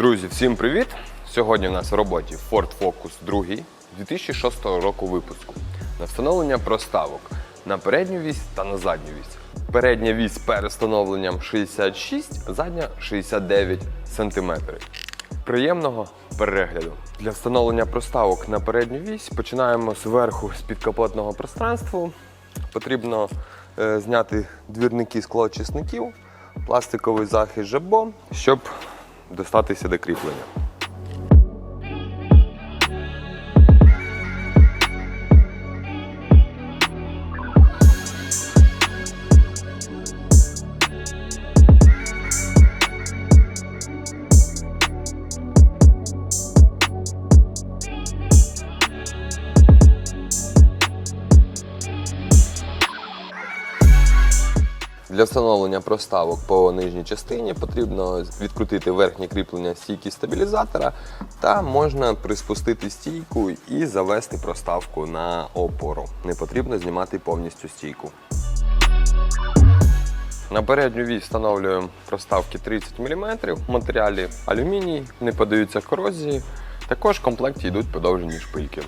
всім привіт! Сьогодні у нас в роботі Ford Focus 2 2006 року випуску на встановлення проставок на передню вісь та на задню вісь. Передня вісь перед встановленням 66, задня 69 см. Приємного перегляду. Для встановлення проставок на передню вісь починаємо зверху з підкапотного пространства. Потрібно е, зняти двірники склоочисників, пластиковий захист жабо, щоб достатися до кріплення. Для встановлення проставок по нижній частині потрібно відкрутити верхнє кріплення стійки стабілізатора та можна приспустити стійку і завести проставку на опору. Не потрібно знімати повністю стійку. На передню вісь встановлюємо проставки 30 мм, в матеріалі алюміній, не подаються корозії. Також в комплекті йдуть подовжені шпильки.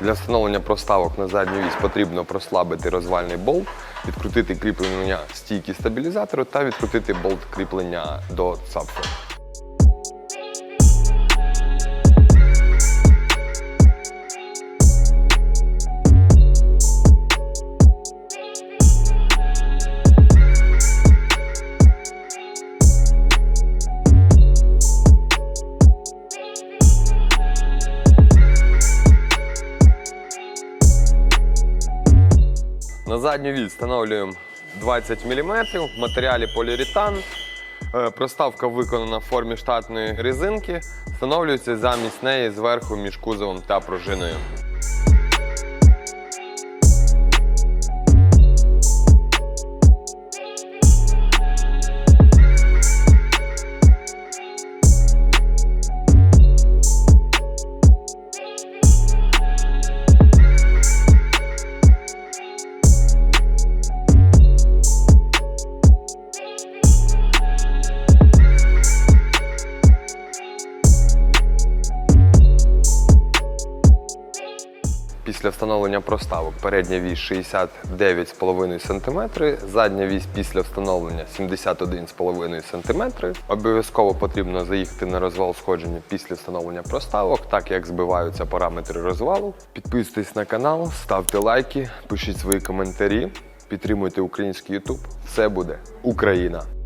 Для встановлення проставок на задню вісь потрібно прослабити розвальний болт, відкрутити кріплення стійки стабілізатору та відкрутити болт кріплення до цапфи. На задню віль встановлюємо 20 мм, в матеріалі поліуретан. Е, Проставка виконана в формі штатної резинки. Встановлюється замість неї зверху між кузовом та пружиною. Після встановлення проставок передня вісь 69,5 см, задня вісь після встановлення 71,5 см. Обов'язково потрібно заїхати на розвал сходження після встановлення проставок, так як збиваються параметри розвалу. Підписуйтесь на канал, ставте лайки, пишіть свої коментарі, підтримуйте український YouTube. Все буде Україна!